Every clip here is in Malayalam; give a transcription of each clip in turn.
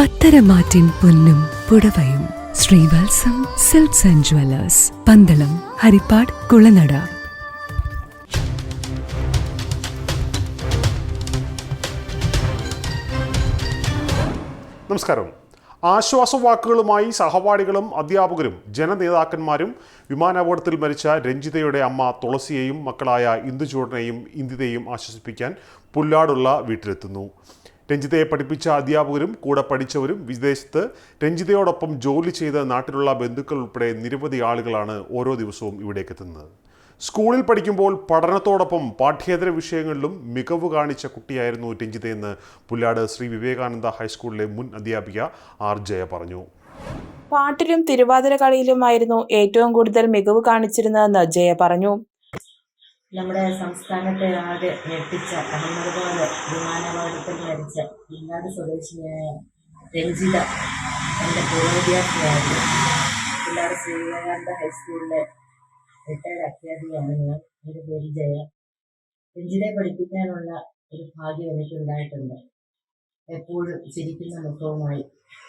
പത്തരമാറ്റിൻ പൊന്നും പുടവയും. Srivatsam silks and jewellers. Pandalam Harippad Kulanada. നമസ്കാരം. ആശ്വാസ വാക്കുകളുമായി സഹപാഠികളും അധ്യാപകരും ജനനേതാക്കന്മാരും വിമാനാപകടത്തിൽ മരിച്ച രഞ്ജിതയുടെ അമ്മ തുളസിയെയും മക്കളായ ഇന്ദുചൂടനെയും ഇന്ദിതയെയും ആശ്വസിപ്പിക്കാൻ പുല്ലാടുള്ള വീട്ടിലെത്തുന്നു. രഞ്ജിതയെ പഠിപ്പിച്ച അധ്യാപകരും കൂടെ പഠിച്ചവരും വിദേശത്ത് രഞ്ജിതയോടൊപ്പം ജോലി ചെയ്ത നാട്ടിലുള്ള ബന്ധുക്കൾ ഉൾപ്പെടെ നിരവധി ആളുകളാണ് ഓരോ ദിവസവും ഇവിടേക്ക് എത്തുന്നത്. സ്കൂളിൽ പഠിക്കുമ്പോൾ പഠനത്തോടൊപ്പം പാഠ്യേതര വിഷയങ്ങളിലും മികവ് കാണിച്ച കുട്ടിയായിരുന്നു രഞ്ജിതയെന്ന് പുല്ലാട് ശ്രീ വിവേകാനന്ദ ഹൈസ്കൂളിലെ മുൻ അധ്യാപിക ആർ ജയ പറഞ്ഞു. പാട്ടിലും തിരുവാതിര കളിയിലുമായിരുന്നു ഏറ്റവും കൂടുതൽ മികവ് കാണിച്ചിരുന്നതെന്ന് ജയ പറഞ്ഞു. നമ്മുടെ സംസ്ഥാനത്തെ ആകെ ഞെട്ടിച്ച അഹമ്മദാബാദ് വിമാനാപകടത്തിൽ മരിച്ച ഇന്നാട് സ്വദേശിയായ രഞ്ജിത എന്റെ പൂർവ വിദ്യാർത്ഥിയായിരുന്നു പിള്ളേർ ശ്രീ വിവേകാനന്ദ ഹൈസ്കൂളിലെ റിട്ടയർഡ് അധ്യാപികയാണ് ഞാൻ എന്റെ പേര് ജയ. രഞ്ജിതയെ പഠിപ്പിക്കാനുള്ള ഒരു ഭാഗ്യം എനിക്കുണ്ടായിട്ടുണ്ട്. എപ്പോഴും ചിരിക്കുന്ന മുഖവുമായി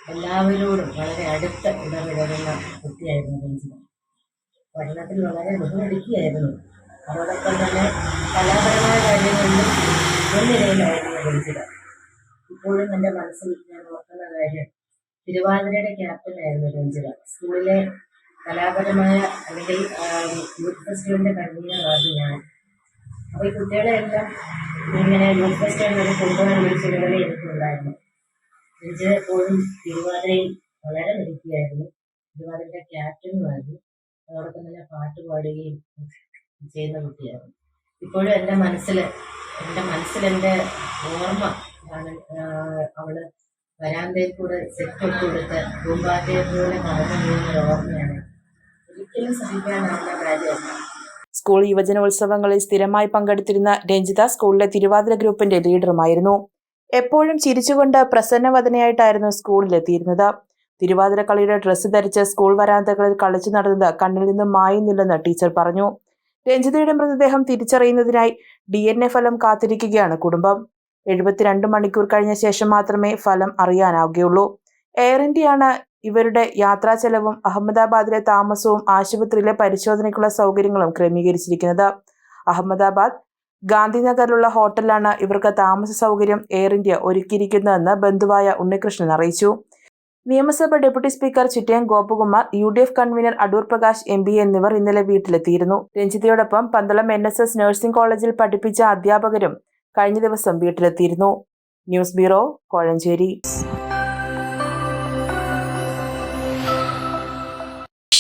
എല്ലാവരോടും വളരെ അടുത്ത ഇടപെടുന്ന കുട്ടിയായിരുന്നു രഞ്ജിത. പഠനത്തിൽ വളരെ ബഹുമിടിക്കുകയായിരുന്നു അതോടൊപ്പം തന്നെ കലാപരമായ കാര്യങ്ങളിലും മുൻനിരയിലായിരുന്നു രഞ്ജിത ഇപ്പോഴും എന്റെ മനസ്സിൽ ഞാൻ ഓർക്കുന്ന കാര്യം തിരുവാതിരയുടെ ക്യാപ്റ്റനായിരുന്നു രഞ്ജിത. സ്കൂളിലെ കലാപരമായ അല്ലെങ്കിൽ യൂത്ത് ഫെസ്റ്റിവലിന്റെ കൺവീനറായിരുന്നു ഞാൻ. അപ്പോൾ ഈ കുട്ടികളെ എല്ലാം ഇങ്ങനെ യൂത്ത് ഫെസ്റ്റിവലിനൊക്കെ കൊണ്ടുപോകാനുള്ള ചുമതല എനിക്കുണ്ടായിരുന്നു. രഞ്ജിത എപ്പോഴും തിരുവാതിരയിൽ വളരെ മിടുക്കിയായിരുന്നു. തിരുവാതിരയുടെ ക്യാപ്റ്റനുമായിരുന്നു. അതോടൊപ്പം തന്നെ പാട്ട് പാടുകയും ചെയ്യുന്ന കുട്ടിയായിരുന്നു ഇപ്പോഴും എന്റെ മനസ്സിൽ എന്റെ മനസ്സിൽ എന്റെ ഓർമ്മ അവൾ വരാന്തയിൽ കൂടെ സെറ്റ് സെറ്റൊക്കെ കൊടുത്ത് പൂമ്പാറ്റയെ പോലെ നടന്നു പോകുന്ന ഒരു ഓർമ്മയാണ്. ഒരിക്കലും സഹിക്കാനാവുന്ന കാര്യമല്ല സ്കൂൾ യുവജനോത്സവങ്ങളിൽ സ്ഥിരമായി പങ്കെടുത്തിരുന്ന രഞ്ജിത സ്കൂളിലെ തിരുവാതിര ഗ്രൂപ്പിന്റെ ലീഡറുമായിരുന്നു. എപ്പോഴും ചിരിച്ചുകൊണ്ട് പ്രസന്നവദനയായിട്ടായിരുന്നു സ്കൂളിലെത്തിയിരുന്നത്. തിരുവാതിര കളിയുടെ ഡ്രസ്സ് ധരിച്ച് സ്കൂൾ വരാന്തകളിൽ കളിച്ചു നടന്നത് കണ്ണിൽ നിന്നും മായുന്നില്ലെന്ന് ടീച്ചർ പറഞ്ഞു. രഞ്ജിതയുടെ മൃതദേഹം തിരിച്ചറിയുന്നതിനായി ഡി എൻ എ ഫലം കാത്തിരിക്കുകയാണ് കുടുംബം. എഴുപത്തിരണ്ട് മണിക്കൂർ കഴിഞ്ഞ ശേഷം മാത്രമേ ഫലം അറിയാനാവുകയുള്ളൂ. എയർ ഇന്ത്യയാണ് ഇവരുടെ യാത്രാ ചെലവും അഹമ്മദാബാദിലെ താമസവും ആശുപത്രിയിലെ പരിശോധനയ്ക്കുള്ള സൗകര്യങ്ങളും ക്രമീകരിച്ചിരിക്കുന്നത്. അഹമ്മദാബാദ് ഗാന്ധിനഗറിലുള്ള ഹോട്ടലിലാണ് ഇവർക്ക് താമസ സൗകര്യം എയർ ഇന്ത്യ ഒരുക്കിയിരിക്കുന്നതെന്ന് ബന്ധുവായ ഉണ്ണികൃഷ്ണൻ അറിയിച്ചു. നിയമസഭ deputy speaker Chittayam Gopakumar U D F convener Adoor Prakash M P എന്നിവർ ഇന്നലെ വീട്ടിലെത്തിയിരുന്നു. രഞ്ജിതയോടൊപ്പം Pandalam N S S nursing കോളേജിൽ പഠിപ്പിച്ച അധ്യാപകരും കഴിഞ്ഞ ദിവസം വീട്ടിലെത്തിയിരുന്നു. News bureau Kozhencherry.